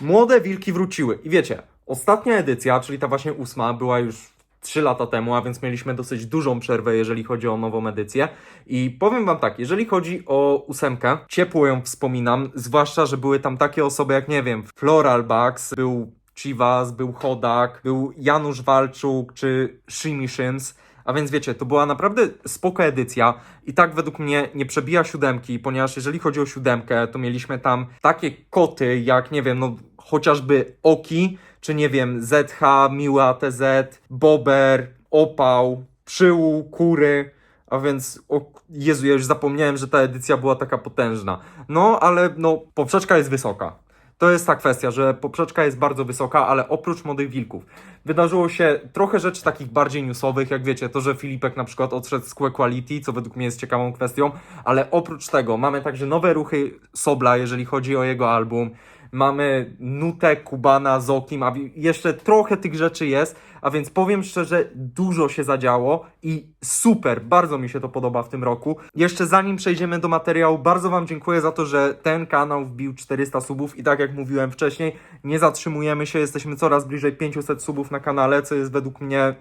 Młode wilki wróciły. I wiecie, ostatnia edycja, czyli ta właśnie ósma, była już 3 lata temu, a więc mieliśmy dosyć dużą przerwę, jeżeli chodzi o nową edycję. I powiem Wam tak, jeżeli chodzi o ósemkę, ciepło ją wspominam, zwłaszcza, że były tam takie osoby jak, nie wiem, Floral Bugs, był Chivas, był Chodak, był Janusz Walczuk czy Shimi Shims. A więc wiecie, to była naprawdę spoko edycja i tak według mnie nie przebija siódemki, ponieważ jeżeli chodzi o siódemkę, to mieliśmy tam takie koty jak, nie wiem, no chociażby Oki, czy nie wiem, ZH, Miła TZ, Bober, Opał, Przyłu, Kury, a więc, o Jezu, ja już zapomniałem, że ta edycja była taka potężna. No, ale no, poprzeczka jest wysoka. To jest ta kwestia, że poprzeczka jest bardzo wysoka, ale oprócz młodych wilków wydarzyło się trochę rzeczy takich bardziej newsowych, jak wiecie, to, że Filipek na przykład odszedł z Quality, co według mnie jest ciekawą kwestią, ale oprócz tego mamy także nowe ruchy Sobla, jeżeli chodzi o jego album. Mamy nutę Kubana z Okim, a jeszcze trochę tych rzeczy jest, a więc powiem szczerze, dużo się zadziało i super, bardzo mi się to podoba w tym roku. Jeszcze zanim przejdziemy do materiału, bardzo Wam dziękuję za to, że ten kanał wbił 400 subów i tak jak mówiłem wcześniej, nie zatrzymujemy się, jesteśmy coraz bliżej 500 subów na kanale, co jest według mnie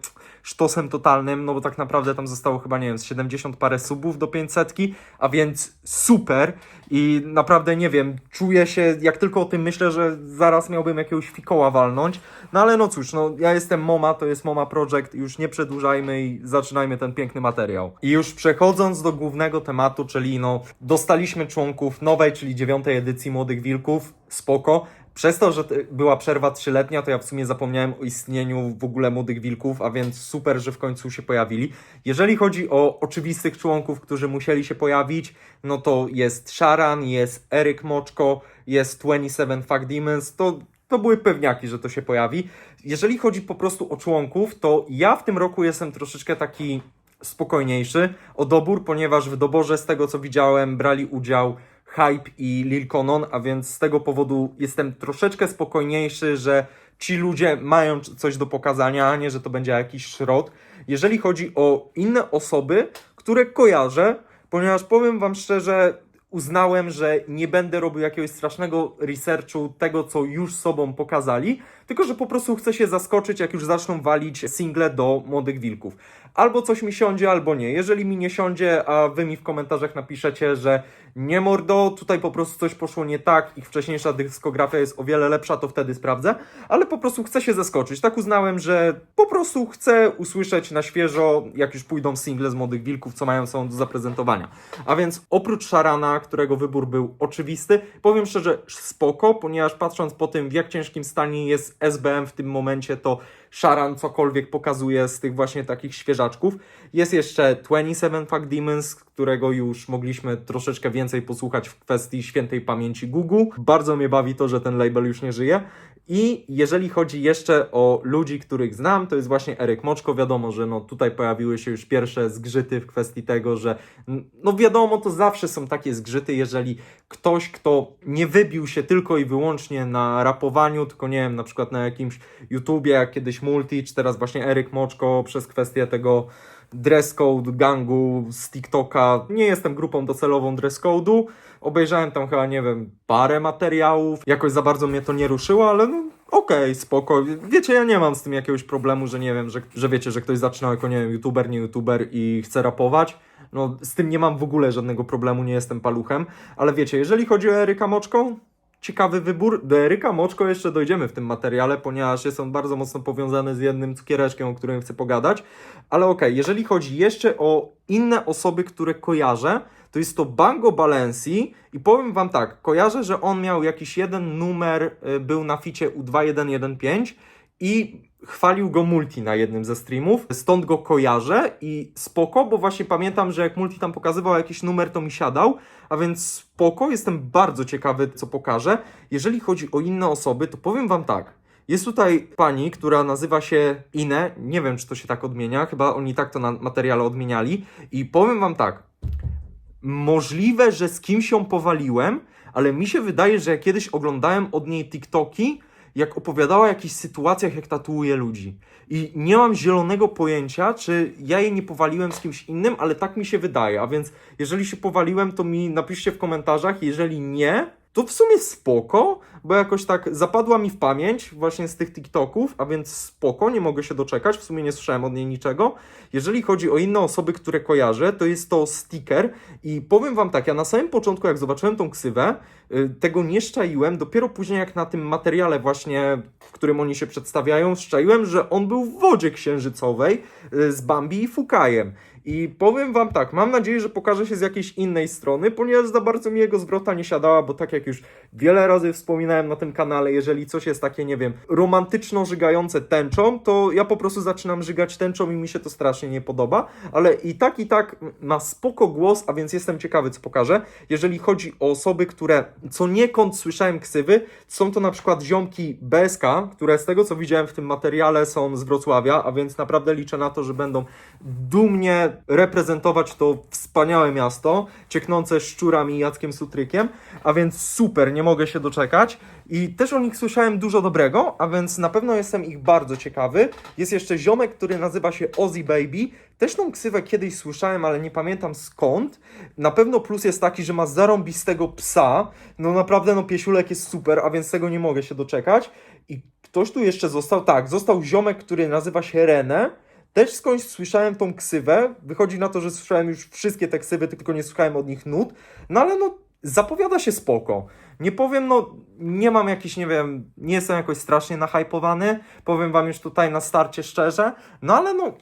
sztosem totalnym, no bo tak naprawdę tam zostało chyba, nie wiem, z 70 parę subów do 500, a więc super i naprawdę nie wiem, czuję się, jak tylko o tym myślę, że zaraz miałbym jakiegoś fikoła walnąć, no ale no cóż, no ja jestem Moma, to jest Moma Project, już nie przedłużajmy i zaczynajmy ten piękny materiał. I już przechodząc do głównego tematu, czyli no dostaliśmy członków nowej, czyli dziewiątej edycji Młodych Wilków, spoko, przez to, że była przerwa trzyletnia, to ja w sumie zapomniałem o istnieniu w ogóle młodych wilków, a więc super, że w końcu się pojawili. Jeżeli chodzi o oczywistych członków, którzy musieli się pojawić, no to jest Sharan, jest Eryk Moczko, jest 27 Fuck Demons, to, to były pewniaki, że to się pojawi. Jeżeli chodzi po prostu o członków, to ja w tym roku jestem troszeczkę taki spokojniejszy o dobór, ponieważ w doborze z tego co widziałem brali udział Hype i Lil Conon, a więc z tego powodu jestem troszeczkę spokojniejszy, że ci ludzie mają coś do pokazania, a nie, że to będzie jakiś szrot. Jeżeli chodzi o inne osoby, które kojarzę, ponieważ powiem Wam szczerze, uznałem, że nie będę robił jakiegoś strasznego researchu tego, co już sobą pokazali, tylko że po prostu chcę się zaskoczyć, jak już zaczną walić single do Młodych Wilków. Albo coś mi siądzie, albo nie. Jeżeli mi nie siądzie, a wy mi w komentarzach napiszecie, że nie mordo, tutaj po prostu coś poszło nie tak, ich wcześniejsza dyskografia jest o wiele lepsza, to wtedy sprawdzę, ale po prostu chcę się zaskoczyć. Tak uznałem, że po prostu chcę usłyszeć na świeżo, jak już pójdą single z Młodych Wilków, co mają są do zaprezentowania. A więc oprócz Szarana, którego wybór był oczywisty, powiem szczerze, spoko, ponieważ patrząc po tym, w jak ciężkim stanie jest SBM w tym momencie, to Szaran cokolwiek pokazuje z tych właśnie takich świeżaczków. Jest jeszcze 27 Fuck Demons, którego już mogliśmy troszeczkę więcej posłuchać w kwestii świętej pamięci Gugu. Bardzo mnie bawi to, że ten label już nie żyje. I jeżeli chodzi jeszcze o ludzi, których znam, to jest właśnie Eryk Moczko. Wiadomo, że no tutaj pojawiły się już pierwsze zgrzyty w kwestii tego, że no wiadomo, to zawsze są takie zgrzyty, jeżeli ktoś, kto nie wybił się tylko i wyłącznie na rapowaniu, tylko nie wiem, na przykład na jakimś YouTubie, jak kiedyś Multi, czy teraz właśnie Eryk Moczko przez kwestię tego dress code gangu z TikToka. Nie jestem grupą docelową dress code'u. Obejrzałem tam chyba, nie wiem, parę materiałów. Jakoś za bardzo mnie to nie ruszyło, ale no okej, spoko. Wiecie, ja nie mam z tym jakiegoś problemu, że nie wiem, że, że wiecie, że ktoś zaczynał jako, nie wiem, youtuber, nie youtuber i chce rapować. No, z tym nie mam w ogóle żadnego problemu, nie jestem paluchem. Ale wiecie, jeżeli chodzi o Eryka Moczką, ciekawy wybór. Do Eryka Moczko jeszcze dojdziemy w tym materiale, ponieważ jest on bardzo mocno powiązany z jednym cukiereczkiem, o którym chcę pogadać. Ale okej, jeżeli chodzi jeszcze o inne osoby, które kojarzę, to jest to Bango Balenci i powiem wam tak, kojarzę, że on miał jakiś jeden numer, y, był na ficie U2115 i chwalił go Multi na jednym ze streamów, stąd go kojarzę i spoko, bo właśnie pamiętam, że jak Multi tam pokazywał jakiś numer, to mi siadał, a więc spoko, jestem bardzo ciekawy, co pokaże. Jeżeli chodzi o inne osoby, to powiem wam tak, jest tutaj pani, która nazywa się Ine, nie wiem, czy to się tak odmienia, chyba oni tak to na materiale odmieniali. I powiem wam tak, możliwe, że z kimś ją powaliłem, ale mi się wydaje, że ja kiedyś oglądałem od niej TikToki, jak opowiadała o jakichś sytuacjach, jak tatuuje ludzi. I nie mam zielonego pojęcia, czy ja jej nie powaliłem z kimś innym, ale tak mi się wydaje. A więc jeżeli się powaliłem, to mi napiszcie w komentarzach. Jeżeli nie, to w sumie spoko, bo jakoś tak zapadła mi w pamięć właśnie z tych TikToków, a więc spoko, nie mogę się doczekać, w sumie nie słyszałem od niej niczego. Jeżeli chodzi o inne osoby, które kojarzę, to jest to sticker i powiem wam tak, ja na samym początku jak zobaczyłem tą ksywę, y, tego nie szczaiłem, dopiero później jak na tym materiale właśnie, w którym oni się przedstawiają, szczaiłem, że on był w wodzie księżycowej y, z Bambi i Fukajem. I powiem wam tak, mam nadzieję, że pokaże się z jakiejś innej strony, ponieważ za bardzo mi jego zwrota nie siadała, bo tak jak już wiele razy wspominałem na tym kanale, jeżeli coś jest takie, nie wiem, romantyczno żygające tęczą, to ja po prostu zaczynam żygać tęczą i mi się to strasznie nie podoba, ale i tak, i tak ma spoko głos, a więc jestem ciekawy, co pokaże. Jeżeli chodzi o osoby, które co niekąd słyszałem ksywy, są to na przykład ziomki BSK, które z tego, co widziałem w tym materiale, są z Wrocławia, a więc naprawdę liczę na to, że będą dumnie reprezentować to wspaniałe miasto, cieknące szczurami i Jackiem Sutrykiem, a więc super, nie mogę się doczekać. I też o nich słyszałem dużo dobrego, a więc na pewno jestem ich bardzo ciekawy. Jest jeszcze ziomek, który nazywa się Ozzy Baby. Też tą ksywę kiedyś słyszałem, ale nie pamiętam skąd. Na pewno plus jest taki, że ma zarąbistego psa. No naprawdę, no piesiulek jest super, a więc tego nie mogę się doczekać. I ktoś tu jeszcze został, tak, został ziomek, który nazywa się René. Też skądś słyszałem tą ksywę. Wychodzi na to, że słyszałem już wszystkie te ksywy, tylko nie słuchałem od nich nut. No ale no, zapowiada się spoko. Nie powiem, no, nie mam jakiś, nie wiem, nie jestem jakoś strasznie nahypowany. Powiem wam już tutaj na starcie szczerze. No ale no,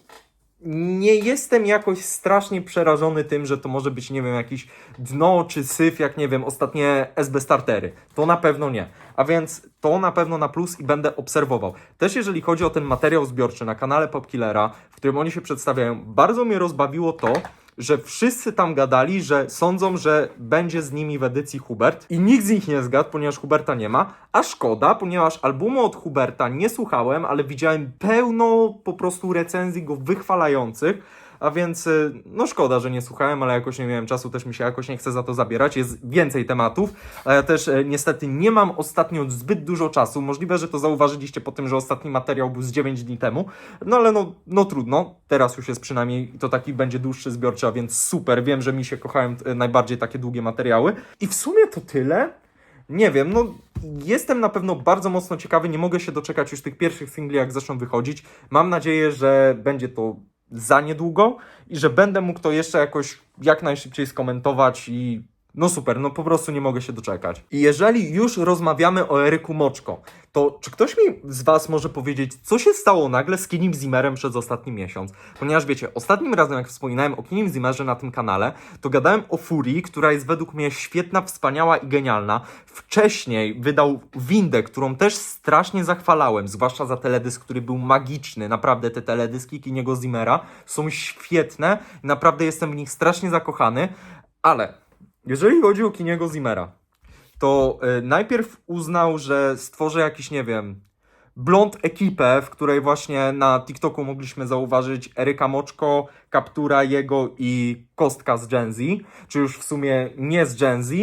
nie jestem jakoś strasznie przerażony tym, że to może być, nie wiem, jakiś dno czy syf, jak nie wiem, ostatnie SB startery. To na pewno nie. A więc to na pewno na plus i będę obserwował. Też jeżeli chodzi o ten materiał zbiorczy na kanale Popkillera, w którym oni się przedstawiają, bardzo mnie rozbawiło to, że wszyscy tam gadali, że sądzą, że będzie z nimi w edycji Hubert i nikt z nich nie zgadł, ponieważ Huberta nie ma, a szkoda, ponieważ albumu od Huberta nie słuchałem, ale widziałem pełno po prostu recenzji go wychwalających, a więc y, no szkoda, że nie słuchałem, ale jakoś nie miałem czasu, też mi się jakoś nie chce za to zabierać, jest więcej tematów, a ja też e, niestety nie mam ostatnio zbyt dużo czasu, możliwe, że to zauważyliście po tym, że ostatni materiał był z 9 dni temu, no ale no, no trudno, teraz już jest przynajmniej, to taki będzie dłuższy zbiorczy, a więc super, wiem, że mi się kochają e, najbardziej takie długie materiały. I w sumie to tyle, nie wiem, no jestem na pewno bardzo mocno ciekawy, nie mogę się doczekać już tych pierwszych singli, jak zaczną wychodzić. Mam nadzieję, że będzie to za niedługo i że będę mógł to jeszcze jakoś jak najszybciej skomentować i no super, no po prostu nie mogę się doczekać. I jeżeli już rozmawiamy o Eryku Moczko, to czy ktoś mi z Was może powiedzieć, co się stało nagle z Kinim Zimmerem przez ostatni miesiąc? Ponieważ wiecie, ostatnim razem jak wspominałem o Kinim Zimmerze na tym kanale, to gadałem o Furii, która jest według mnie świetna, wspaniała i genialna. Wcześniej wydał Windę, którą też strasznie zachwalałem, zwłaszcza za teledysk, który był magiczny. Naprawdę te teledyski Kiniego Zimmera są świetne, naprawdę jestem w nich strasznie zakochany, ale jeżeli chodzi o Kiniego Zimmera, to y, najpierw uznał, że stworzy jakiś, nie wiem, blond ekipę, w której właśnie na TikToku mogliśmy zauważyć Eryka Moczko, Kaptura jego i Kostka z Gen Z, czy już w sumie nie z Gen Z,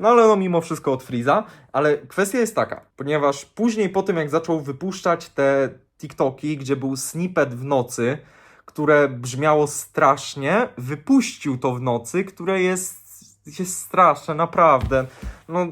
no ale no mimo wszystko od Freeza. Ale kwestia jest taka, ponieważ później po tym jak zaczął wypuszczać te TikToki, gdzie był snippet w nocy, które brzmiało strasznie, wypuścił to w nocy, które jest, jest straszne, naprawdę. No,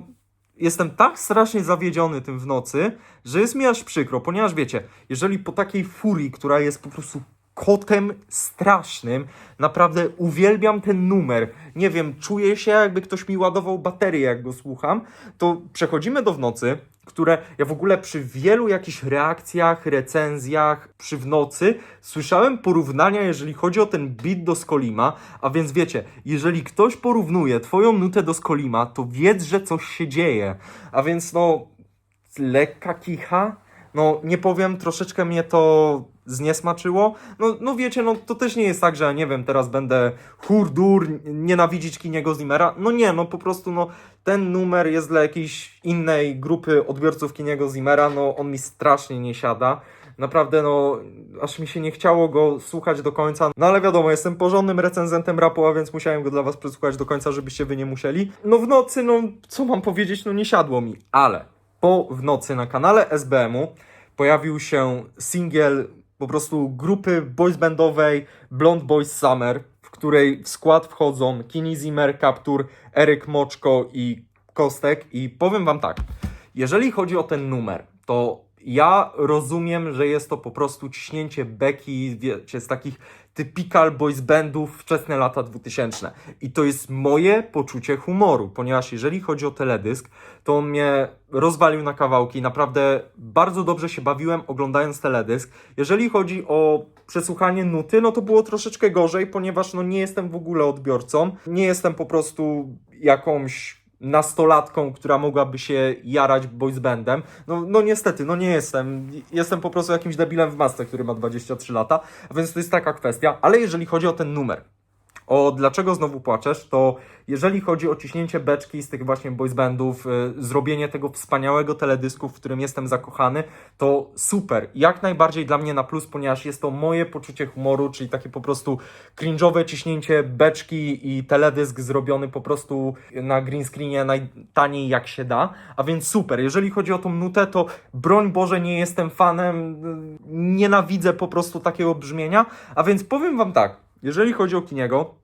jestem tak strasznie zawiedziony tym w nocy, że jest mi aż przykro, ponieważ wiecie, jeżeli po takiej furii, która jest po prostu kotem strasznym, naprawdę uwielbiam ten numer. Nie wiem, czuję się jakby ktoś mi ładował baterię, jak go słucham. To przechodzimy do w nocy, które ja w ogóle przy wielu jakichś reakcjach, recenzjach przy w nocy słyszałem porównania, jeżeli chodzi o ten beat do Skolima, a więc wiecie, jeżeli ktoś porównuje twoją nutę do Skolima, to wiedz, że coś się dzieje. A więc no, lekka kicha, no nie powiem, troszeczkę mnie to zniesmaczyło. No, no wiecie, no to też nie jest tak, że nie wiem, teraz będę hurdur, nienawidzić Kiniego Zimmera. No nie, no po prostu no ten numer jest dla jakiejś innej grupy odbiorców Kiniego Zimmera, no on mi strasznie nie siada. Naprawdę, no, aż mi się nie chciało go słuchać do końca. No ale wiadomo, jestem porządnym recenzentem rapu, a więc musiałem go dla was przesłuchać do końca, żebyście wy nie musieli. No w nocy, no, co mam powiedzieć, no nie siadło mi. Ale po w nocy na kanale SBM-u pojawił się singiel po prostu grupy boys bandowej Blond Boys Summer, której w skład wchodzą Kini Zimmer, Kaptur, Eryk Moczko i kostek. I powiem wam tak, jeżeli chodzi o ten numer, to ja rozumiem, że jest to po prostu ciśnięcie beki, wiecie, z takich typical boys bandów wczesne lata 2000. I to jest moje poczucie humoru, ponieważ jeżeli chodzi o teledysk, to on mnie rozwalił na kawałki. Naprawdę bardzo dobrze się bawiłem oglądając teledysk. Jeżeli chodzi o przesłuchanie nuty, no to było troszeczkę gorzej, ponieważ no nie jestem w ogóle odbiorcą. Nie jestem po prostu jakąś nastolatką, która mogłaby się jarać boys bandem. No, no niestety, no nie jestem. Jestem po prostu jakimś debilem w masce, który ma 23 lata, więc to jest taka kwestia. Ale jeżeli chodzi o ten numer, o dlaczego znowu płaczesz, to jeżeli chodzi o ciśnięcie beczki z tych właśnie boys bandów, y, zrobienie tego wspaniałego teledysku, w którym jestem zakochany, to super. Jak najbardziej dla mnie na plus, ponieważ jest to moje poczucie humoru, czyli takie po prostu cringe'owe ciśnięcie beczki i teledysk zrobiony po prostu na green screenie najtaniej jak się da, a więc super. Jeżeli chodzi o tą nutę, to broń Boże nie jestem fanem, y, nienawidzę po prostu takiego brzmienia, a więc powiem wam tak, jeżeli chodzi o Kiniego,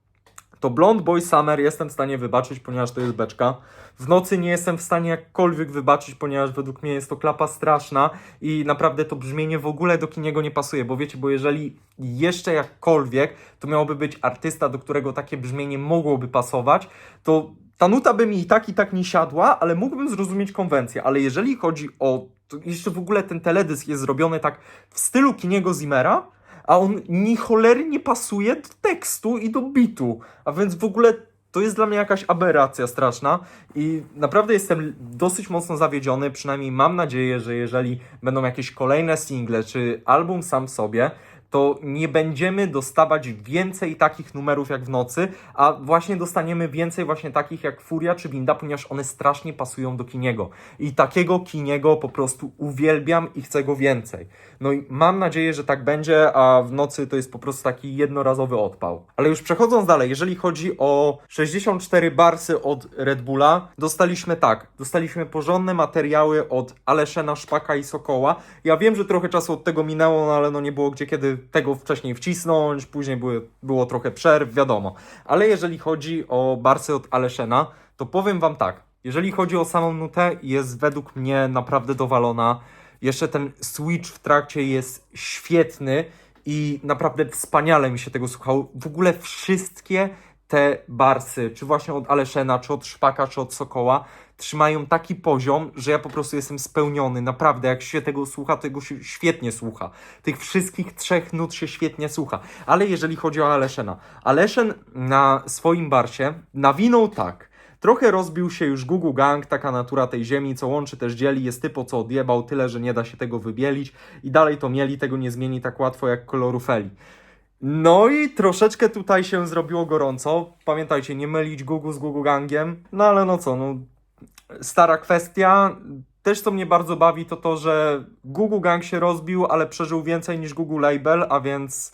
to Blond Boy Summer jestem w stanie wybaczyć, ponieważ to jest beczka. W nocy nie jestem w stanie jakkolwiek wybaczyć, ponieważ według mnie jest to klapa straszna i naprawdę to brzmienie w ogóle do Kiniego nie pasuje, bo wiecie, bo jeżeli jeszcze jakkolwiek to miałoby być artysta, do którego takie brzmienie mogłoby pasować, to ta nuta by mi i tak i tak nie siadła, ale mógłbym zrozumieć konwencję. Ale jeżeli chodzi o. To jeszcze w ogóle ten teledysk jest zrobiony tak w stylu Kiniego Zimmera, a on ni cholery nie pasuje do tekstu i do bitu. A więc w ogóle to jest dla mnie jakaś aberracja straszna i naprawdę jestem dosyć mocno zawiedziony. Przynajmniej mam nadzieję, że jeżeli będą jakieś kolejne single czy album sam w sobie, to nie będziemy dostawać więcej takich numerów jak w nocy, a właśnie dostaniemy więcej właśnie takich jak Furia czy Winda, ponieważ one strasznie pasują do Kiniego. I takiego Kiniego po prostu uwielbiam i chcę go więcej. No i mam nadzieję, że tak będzie, a w nocy to jest po prostu taki jednorazowy odpał. Ale już przechodząc dalej, jeżeli chodzi o 64 barsy od Red Bulla, dostaliśmy tak, dostaliśmy porządne materiały od Aleszena, Szpaka i Sokoła. Ja wiem, że trochę czasu od tego minęło, no ale no nie było gdzie kiedy tego wcześniej wcisnąć, później były, było trochę przerw, wiadomo. Ale jeżeli chodzi o barsy od Aleszena, to powiem wam tak, jeżeli chodzi o samą nutę, jest według mnie naprawdę dowalona. Jeszcze ten switch w trakcie jest świetny i naprawdę wspaniale mi się tego słuchało. W ogóle wszystkie te barsy, czy właśnie od Aleszena, czy od Szpaka, czy od Sokoła, trzymają taki poziom, że ja po prostu jestem spełniony. Naprawdę, jak się tego słucha, to się świetnie słucha. Tych wszystkich trzech nut się świetnie słucha. Ale jeżeli chodzi o Aleszena, Aleszen na swoim barsie nawinął tak. Trochę rozbił się już Gugu Gang, taka natura tej ziemi, co łączy też dzieli, jest typo co odjebał, tyle, że nie da się tego wybielić i dalej to mieli, tego nie zmieni tak łatwo jak koloru Feli. No i troszeczkę tutaj się zrobiło gorąco. Pamiętajcie, nie mylić Gugu z Gugu Gangiem. No ale no co, no stara kwestia. Też co mnie bardzo bawi to to, że Gugu Gang się rozbił, ale przeżył więcej niż Gugu Label, a więc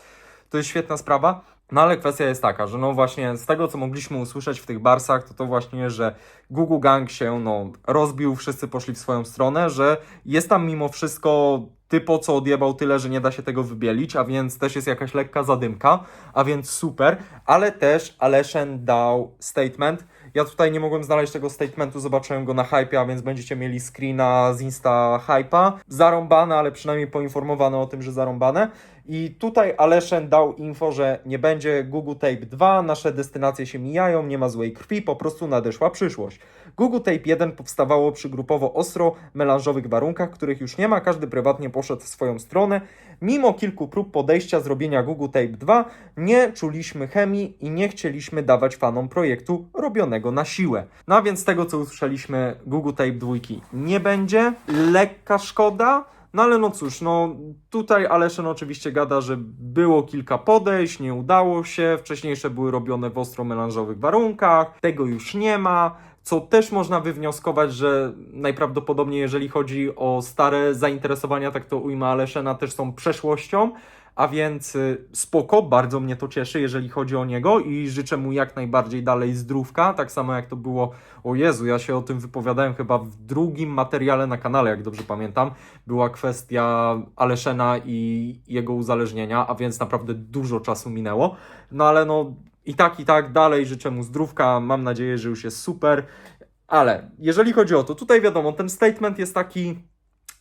to jest świetna sprawa. No ale kwestia jest taka, że no właśnie z tego co mogliśmy usłyszeć w tych barsach, to to właśnie, że Gugu Gang się no rozbił, wszyscy poszli w swoją stronę, że jest tam mimo wszystko typo co odjebał tyle, że nie da się tego wybielić, a więc też jest jakaś lekka zadymka, a więc super, ale też Aleszen dał statement. Ja tutaj nie mogłem znaleźć tego statementu, zobaczyłem go na hype, a więc będziecie mieli screena z Insta hype'a. Zarąbane, ale przynajmniej poinformowane o tym, że zarąbane. I tutaj Aleszen dał info, że nie będzie Google Tape 2, nasze destynacje się mijają, nie ma złej krwi, po prostu nadeszła przyszłość. Google Tape 1 powstawało przy grupowo ostro melanżowych warunkach, których już nie ma, każdy prywatnie poszedł w swoją stronę. Mimo kilku prób podejścia zrobienia Google Tape 2, nie czuliśmy chemii i nie chcieliśmy dawać fanom projektu robionego na siłę. No a więc tego co usłyszeliśmy, Google Tape 2 nie będzie. Lekka szkoda, no ale no cóż, no tutaj Aleszen oczywiście gada, że było kilka podejść, nie udało się, wcześniejsze były robione w ostro melanżowych warunkach, tego już nie ma, co też można wywnioskować, że najprawdopodobniej jeżeli chodzi o stare zainteresowania, tak to ujma Aleszena, też są przeszłością, a więc y, spoko, bardzo mnie to cieszy, jeżeli chodzi o niego i życzę mu jak najbardziej dalej zdrówka, tak samo jak to było, o Jezu, ja się o tym wypowiadałem chyba w drugim materiale na kanale, jak dobrze pamiętam, była kwestia Aleszena i jego uzależnienia, a więc naprawdę dużo czasu minęło, no ale no i tak, i tak dalej życzę mu zdrówka, mam nadzieję, że już jest super, Ale jeżeli chodzi o to, tutaj wiadomo, ten statement jest taki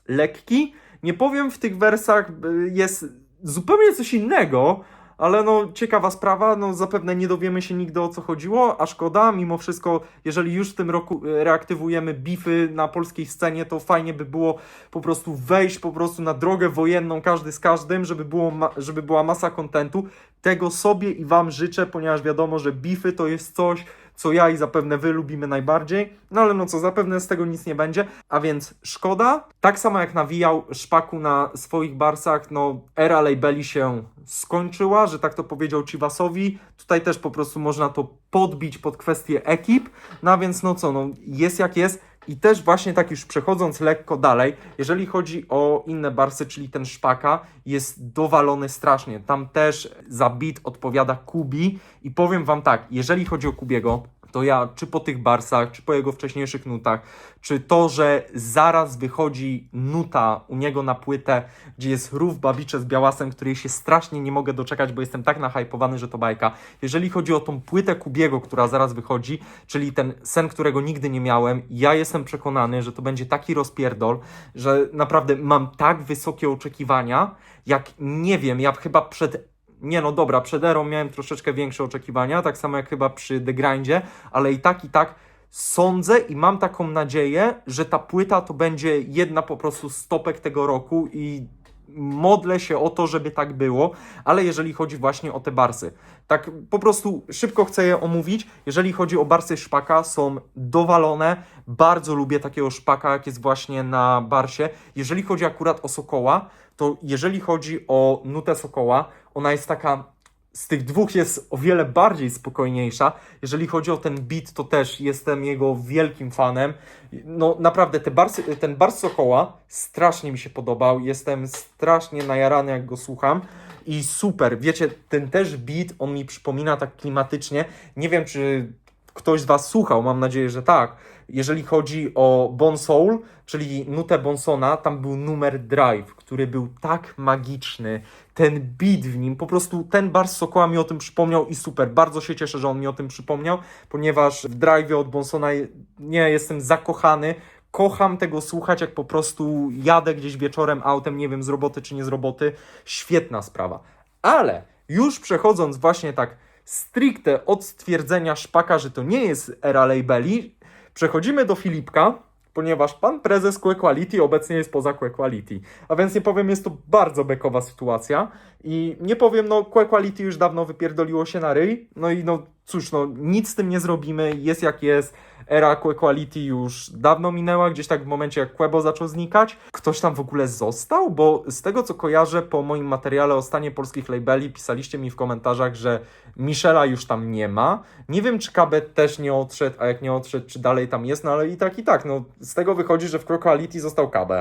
lekki. Nie powiem, w tych wersach y, jest zupełnie coś innego, ale no ciekawa sprawa, no zapewne nie dowiemy się nigdy o co chodziło, a szkoda, mimo wszystko, jeżeli już w tym roku y, reaktywujemy bify na polskiej scenie, to fajnie by było po prostu wejść po prostu na drogę wojenną każdy z każdym, żeby, było żeby była masa kontentu. Tego sobie i wam życzę, ponieważ wiadomo, że bify to jest coś, co ja i zapewne wy lubimy najbardziej. No ale no co, zapewne z tego nic nie będzie. A więc szkoda. Tak samo jak nawijał Szpaku na swoich barsach, no era labeli się skończyła, że tak to powiedział Chivasowi. Tutaj też po prostu można to podbić pod kwestię ekip. No a więc no co, no jest jak jest. I też właśnie tak już przechodząc lekko dalej, jeżeli chodzi o inne barsy, czyli ten szpaka, jest dowalony strasznie. Tam też za beat odpowiada Kubi i powiem wam tak, jeżeli chodzi o Kubiego, to ja czy po tych barsach, czy po jego wcześniejszych nutach, czy to, że zaraz wychodzi nuta u niego na płytę, gdzie jest rów babicze z białasem, której się strasznie nie mogę doczekać, bo jestem tak nahypowany, że to bajka. Jeżeli chodzi o tą płytę Kubiego, która zaraz wychodzi, czyli ten sen, którego nigdy nie miałem, ja jestem przekonany, że to będzie taki rozpierdol, że naprawdę mam tak wysokie oczekiwania, jak nie wiem, ja chyba przed nie no dobra, przed Erą miałem troszeczkę większe oczekiwania, tak samo jak chyba przy The Grindzie, ale i tak i tak sądzę i mam taką nadzieję, że ta płyta to będzie jedna po prostu stopek tego roku i modlę się o to, żeby tak było, ale jeżeli chodzi właśnie o te barsy, tak po prostu szybko chcę je omówić. Jeżeli chodzi o barsy szpaka, są dowalone. Bardzo lubię takiego szpaka, jak jest właśnie na barsie. Jeżeli chodzi akurat o Sokoła, to jeżeli chodzi o nutę Sokoła, ona jest taka z tych dwóch jest o wiele bardziej spokojniejsza. Jeżeli chodzi o ten beat, to też jestem jego wielkim fanem. No naprawdę, te ten bars Sokoła strasznie mi się podobał. Jestem strasznie najarany, jak go słucham. I super, wiecie, ten też beat, on mi przypomina tak klimatycznie. Nie wiem, czy ktoś z Was słuchał, mam nadzieję, że tak. Jeżeli chodzi o Bon Soul, czyli nutę Bonsona, tam był numer Drive, który był tak magiczny. Ten beat w nim, po prostu ten bar z Sokoła mi o tym przypomniał i super. Bardzo się cieszę, że on mi o tym przypomniał, ponieważ w Drive od Bonsona nie jestem zakochany. Kocham tego słuchać, jak po prostu jadę gdzieś wieczorem autem, nie wiem z roboty czy nie z roboty. Świetna sprawa. Ale już przechodząc właśnie tak stricte od stwierdzenia szpaka, że to nie jest era labeli, przechodzimy do Filipka, ponieważ pan prezes Quality obecnie jest poza Quality. A więc nie powiem, jest to bardzo bekowa sytuacja. I nie powiem, no Quality już dawno wypierdoliło się na ryj. No i no cóż, no nic z tym nie zrobimy, jest jak jest. Era Quality już dawno minęła, gdzieś tak w momencie jak Quebo zaczął znikać. Ktoś tam w ogóle został? Bo z tego co kojarzę po moim materiale o stanie polskich labeli pisaliście mi w komentarzach, że Michela już tam nie ma. Nie wiem czy KB też nie odszedł, a jak nie odszedł, czy dalej tam jest, no ale i tak i tak, no z tego wychodzi, że w Quality został KB.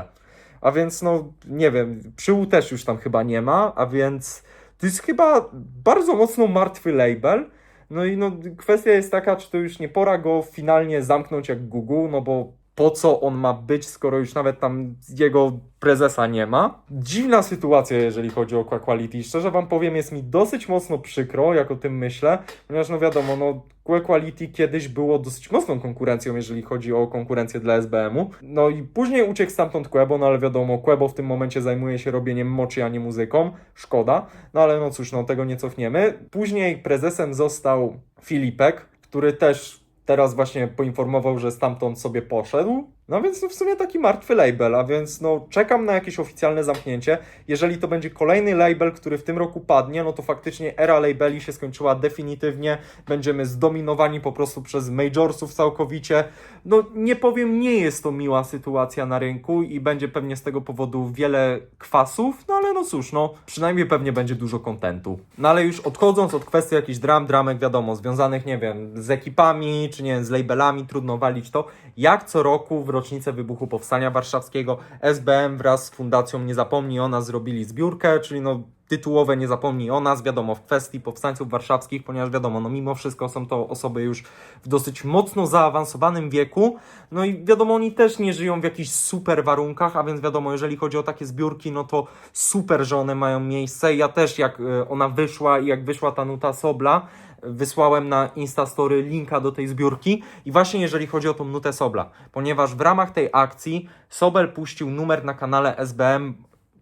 A więc no nie wiem, Przyłu też już tam chyba nie ma, a więc to jest chyba bardzo mocno martwy label. No i no, kwestia jest taka, czy to już nie pora go finalnie zamknąć jak Google, no bo po co on ma być, skoro już nawet tam jego prezesa nie ma. Dziwna sytuacja, jeżeli chodzi o Qua Quality. Szczerze wam powiem, jest mi dosyć mocno przykro, jak o tym myślę, ponieważ no wiadomo, no Quality kiedyś było dosyć mocną konkurencją, jeżeli chodzi o konkurencję dla SBM-u. No i później uciekł stamtąd Quebo, no ale wiadomo, Quebo w tym momencie zajmuje się robieniem moczy, a nie muzyką. Szkoda. No ale no cóż, no tego nie cofniemy. Później prezesem został Filipek, który też teraz właśnie poinformował, że stamtąd sobie poszedł. No więc no w sumie taki martwy label, a więc no czekam na jakieś oficjalne zamknięcie. Jeżeli to będzie kolejny label, który w tym roku padnie, no to faktycznie era labeli się skończyła definitywnie. Będziemy zdominowani po prostu przez majorsów całkowicie. No nie powiem, nie jest to miła sytuacja na rynku i będzie pewnie z tego powodu wiele kwasów, no ale no cóż, no przynajmniej pewnie będzie dużo kontentu. No ale już odchodząc od kwestii jakichś dram, dramek, wiadomo, związanych, nie wiem, z ekipami, czy nie z labelami, trudno walić to, jak co roku w rocznicę wybuchu Powstania Warszawskiego SBM wraz z Fundacją Nie Zapomnij o nas zrobili zbiórkę, czyli no tytułowe Nie zapomnij o nas, wiadomo, w kwestii powstańców warszawskich, ponieważ wiadomo, no mimo wszystko są to osoby już w dosyć mocno zaawansowanym wieku, no i wiadomo, oni też nie żyją w jakichś super warunkach, a więc wiadomo, jeżeli chodzi o takie zbiórki, no to super, że one mają miejsce. Ja też jak e, ona wyszła i jak wyszła ta nuta Sobla, wysłałem na Instastory linka do tej zbiórki. I właśnie jeżeli chodzi o tą nutę Sobla, ponieważ w ramach tej akcji Sobel puścił numer na kanale SBM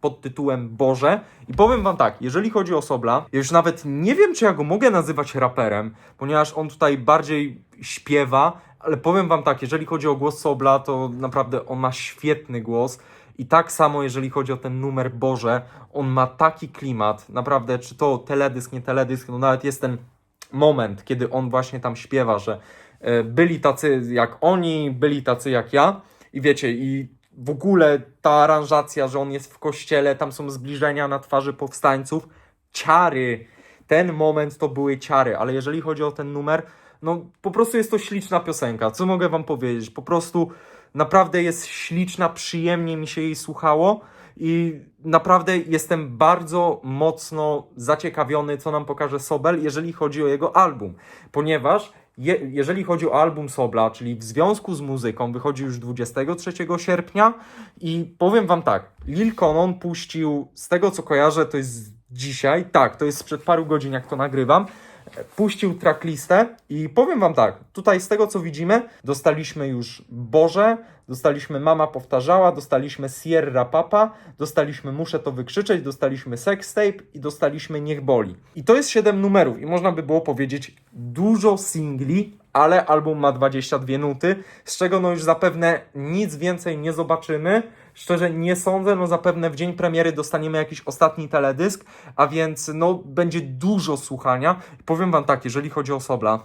pod tytułem Boże. I powiem wam tak, jeżeli chodzi o Sobla, już nawet nie wiem, czy ja go mogę nazywać raperem, ponieważ on tutaj bardziej śpiewa, ale powiem wam tak, jeżeli chodzi o głos Sobla, to naprawdę on ma świetny głos. I tak samo jeżeli chodzi o ten numer Boże, on ma taki klimat, naprawdę, czy to teledysk, nie teledysk, no nawet jest ten moment, kiedy on właśnie tam śpiewa, że e, byli tacy jak oni, byli tacy jak ja. I wiecie, i w ogóle ta aranżacja, że on jest w kościele, tam są zbliżenia na twarzy powstańców, ciary, ten moment to były ciary, ale jeżeli chodzi o ten numer, no po prostu jest to śliczna piosenka, co mogę wam powiedzieć, po prostu naprawdę jest śliczna, przyjemnie mi się jej słuchało i naprawdę jestem bardzo mocno zaciekawiony, co nam pokaże Sobel, jeżeli chodzi o jego album, ponieważ je, jeżeli chodzi o album Sobla, czyli w związku z muzyką, wychodzi już 23 sierpnia i powiem wam tak, Lil Conon puścił, z tego co kojarzę, to jest dzisiaj, tak, to jest sprzed paru godzin, jak to nagrywam, puścił tracklistę i powiem wam tak, tutaj z tego co widzimy, dostaliśmy już Boże, dostaliśmy Mama Powtarzała, dostaliśmy Sierra Papa, dostaliśmy Muszę to wykrzyczeć, dostaliśmy Sextape i dostaliśmy Niech Boli. I to jest 7 numerów i można by było powiedzieć dużo singli, ale album ma 22 nuty, z czego no już zapewne nic więcej nie zobaczymy. Szczerze nie sądzę, no zapewne w dzień premiery dostaniemy jakiś ostatni teledysk, a więc no będzie dużo słuchania. Powiem wam tak, jeżeli chodzi o Sobla,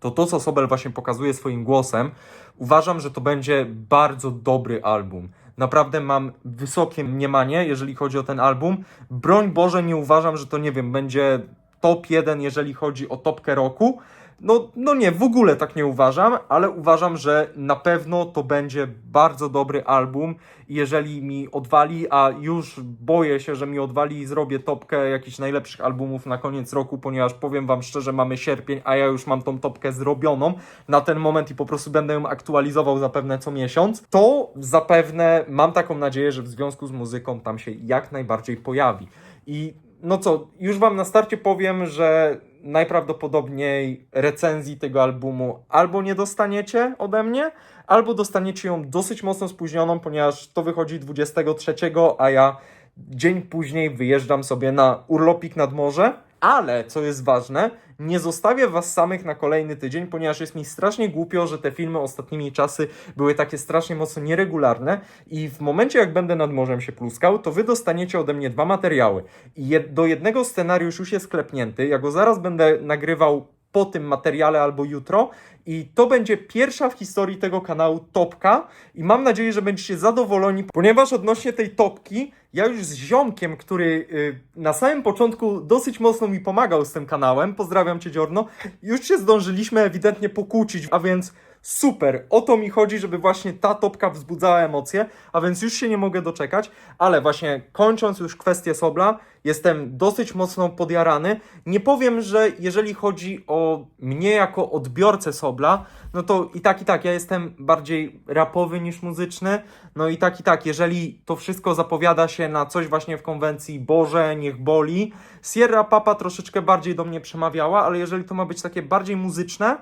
to to, co Sobel właśnie pokazuje swoim głosem, uważam, że to będzie bardzo dobry album. Naprawdę mam wysokie mniemanie, jeżeli chodzi o ten album. Broń Boże, nie uważam, że to, nie wiem, będzie top 1, jeżeli chodzi o topkę roku. No, no nie, w ogóle tak nie uważam, ale uważam, że na pewno to będzie bardzo dobry album. Jeżeli mi odwali, a już boję się, że mi odwali i zrobię topkę jakichś najlepszych albumów na koniec roku, ponieważ powiem Wam szczerze, mamy sierpień, a ja już mam tą topkę zrobioną na ten moment i po prostu będę ją aktualizował zapewne co miesiąc, to zapewne mam taką nadzieję, że w związku z muzyką tam się jak najbardziej pojawi. I no co, już Wam na starcie powiem, że najprawdopodobniej recenzji tego albumu albo nie dostaniecie ode mnie, albo dostaniecie ją dosyć mocno spóźnioną, ponieważ to wychodzi 23, a ja dzień później wyjeżdżam sobie na urlopik nad morze. Ale, co jest ważne, nie zostawię Was samych na kolejny tydzień, ponieważ jest mi strasznie głupio, że te filmy ostatnimi czasy były takie strasznie mocno nieregularne i w momencie, jak będę nad morzem się pluskał, to Wy dostaniecie ode mnie dwa materiały. I do jednego scenariusz już jest sklepnięty, ja go zaraz będę nagrywał po tym materiale albo jutro. I to będzie pierwsza w historii tego kanału topka. I mam nadzieję, że będziecie zadowoleni, ponieważ odnośnie tej topki ja już z ziomkiem, który y, na samym początku dosyć mocno mi pomagał z tym kanałem, pozdrawiam Cię Dziorno, już się zdążyliśmy ewidentnie pokłócić, a więc super, o to mi chodzi, żeby właśnie ta topka wzbudzała emocje, a więc już się nie mogę doczekać, ale właśnie kończąc już kwestię Sobla, jestem dosyć mocno podjarany. Nie powiem, że jeżeli chodzi o mnie jako odbiorcę Sobla, no to i tak, i tak, ja jestem bardziej rapowy niż muzyczny, no i tak, i tak, jeżeli to wszystko zapowiada się na coś właśnie w konwencji Boże, niech boli, Sierra Papa troszeczkę bardziej do mnie przemawiała, ale jeżeli to ma być takie bardziej muzyczne,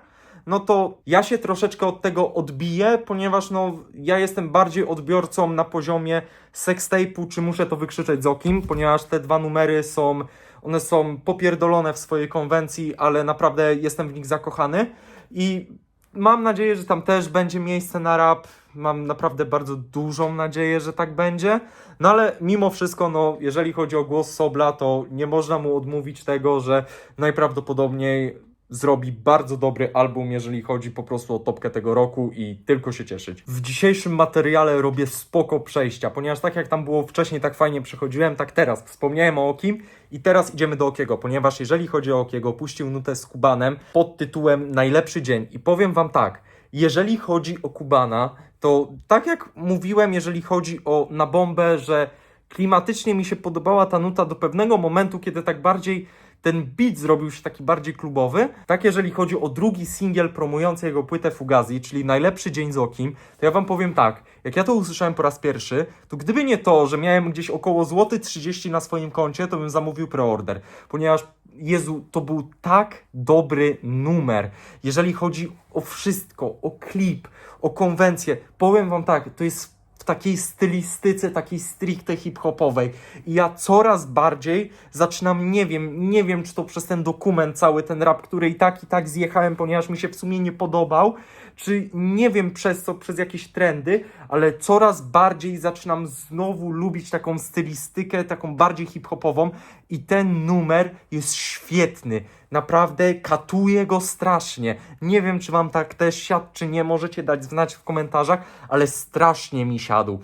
no to ja się troszeczkę od tego odbiję, ponieważ no, ja jestem bardziej odbiorcą na poziomie sextape'u, czy muszę to wykrzyczeć z okim, ponieważ te dwa numery są, one są popierdolone w swojej konwencji, ale naprawdę jestem w nich zakochany. I mam nadzieję, że tam też będzie miejsce na rap, mam naprawdę bardzo dużą nadzieję, że tak będzie, no ale mimo wszystko, no, jeżeli chodzi o głos Sobla, to nie można mu odmówić tego, że najprawdopodobniej zrobi bardzo dobry album, jeżeli chodzi po prostu o topkę tego roku i tylko się cieszyć. W dzisiejszym materiale robię spoko przejścia, ponieważ tak jak tam było wcześniej, tak fajnie przechodziłem, tak teraz wspomniałem o Okim i teraz idziemy do Okiego, ponieważ jeżeli chodzi o Okiego, puścił nutę z Kubanem pod tytułem Najlepszy dzień i powiem wam tak, jeżeli chodzi o Kubana, to tak jak mówiłem, jeżeli chodzi o Na Bombę, że klimatycznie mi się podobała ta nuta do pewnego momentu, kiedy tak bardziej ten beat zrobił się taki bardziej klubowy. Tak jeżeli chodzi o drugi singiel promujący jego płytę Fugazi, czyli Najlepszy Dzień z Okim, to ja wam powiem tak, jak ja to usłyszałem po raz pierwszy, to gdyby nie to, że miałem gdzieś około złoty 30 na swoim koncie, to bym zamówił preorder, ponieważ Jezu, to był tak dobry numer. Jeżeli chodzi o wszystko, o klip, o konwencję, powiem wam tak, to jest takiej stylistyce, takiej stricte hip-hopowej. I ja coraz bardziej zaczynam, nie wiem, nie wiem, czy to przez ten dokument, cały ten rap, który i tak, i tak zjechałem, ponieważ mi się w sumie nie podobał, czy nie wiem przez co, przez jakieś trendy, ale coraz bardziej zaczynam znowu lubić taką stylistykę, taką bardziej hip-hopową i ten numer jest świetny. Naprawdę katuję go strasznie. Nie wiem, czy wam tak też siadł, czy nie, możecie dać znać w komentarzach, ale strasznie mi siadł.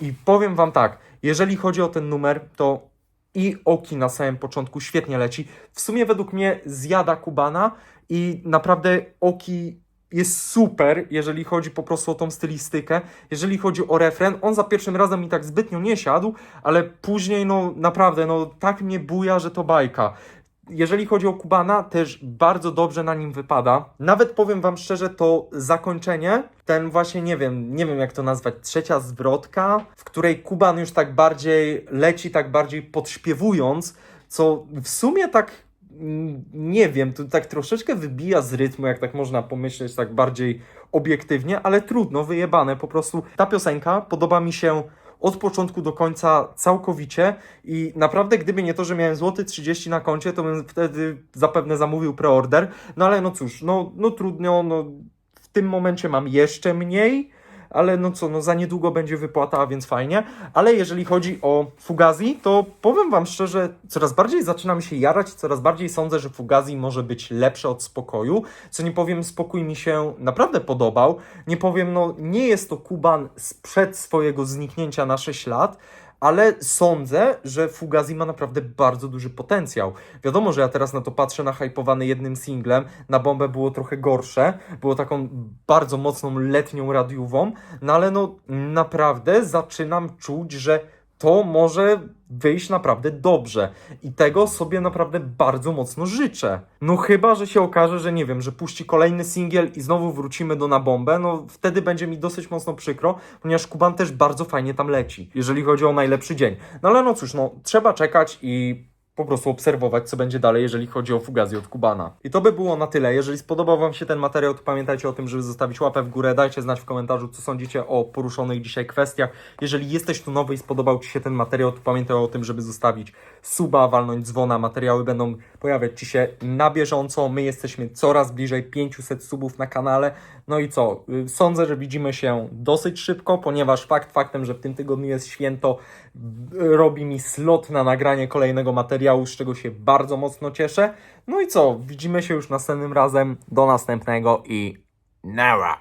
I powiem wam tak, jeżeli chodzi o ten numer, to i Oki na samym początku świetnie leci. W sumie według mnie zjada Kubana i naprawdę Oki jest super, jeżeli chodzi po prostu o tą stylistykę. Jeżeli chodzi o refren, on za pierwszym razem mi tak zbytnio nie siadł, ale później no naprawdę, no tak mnie buja, że to bajka. Jeżeli chodzi o Kubana, też bardzo dobrze na nim wypada. Nawet powiem wam szczerze, to zakończenie, ten właśnie, nie wiem, nie wiem jak to nazwać, trzecia zwrotka, w której Kuban już tak bardziej leci, tak bardziej podśpiewując, co w sumie tak mm, nie wiem, to tak troszeczkę wybija z rytmu, jak tak można pomyśleć, tak bardziej obiektywnie, ale trudno, wyjebane. Po prostu ta piosenka podoba mi się od początku do końca całkowicie i naprawdę gdyby nie to, że miałem złoty 30 na koncie, to bym wtedy zapewne zamówił preorder. No ale no cóż, no, no trudno, no w tym momencie mam jeszcze mniej, ale no co, no za niedługo będzie wypłata, więc fajnie. Ale jeżeli chodzi o Fugazi, to powiem wam szczerze, coraz bardziej zaczynam się jarać, coraz bardziej sądzę, że Fugazi może być lepsze od spokoju. Co nie powiem, spokój mi się naprawdę podobał. Nie powiem, no nie jest to Kuban sprzed swojego zniknięcia na 6 lat, ale sądzę, że Fugazi ma naprawdę bardzo duży potencjał. Wiadomo, że ja teraz na to patrzę nahypowany jednym singlem, na bombę było trochę gorsze, było taką bardzo mocną letnią radiową, no ale no naprawdę zaczynam czuć, że to może wyjść naprawdę dobrze. I tego sobie naprawdę bardzo mocno życzę. No chyba, że się okaże, że nie wiem, że puści kolejny singiel i znowu wrócimy do na bombę, no wtedy będzie mi dosyć mocno przykro, ponieważ Kuban też bardzo fajnie tam leci, jeżeli chodzi o najlepszy dzień. No ale no cóż, no trzeba czekać i po prostu obserwować, co będzie dalej, jeżeli chodzi o Fugazi od Kubana. I to by było na tyle. Jeżeli spodobał Wam się ten materiał, to pamiętajcie o tym, żeby zostawić łapę w górę. Dajcie znać w komentarzu, co sądzicie o poruszonych dzisiaj kwestiach. Jeżeli jesteś tu nowy i spodobał Ci się ten materiał, to pamiętaj o tym, żeby zostawić suba, walnąć dzwona. Materiały będą pojawiać Ci się na bieżąco. My jesteśmy coraz bliżej 500 subów na kanale. No i co? Y, Sądzę, że widzimy się dosyć szybko, ponieważ fakt faktem, że w tym tygodniu jest święto, y, robi mi slot na nagranie kolejnego materiału, z czego się bardzo mocno cieszę. No i co? Widzimy się już następnym razem. Do następnego i nara!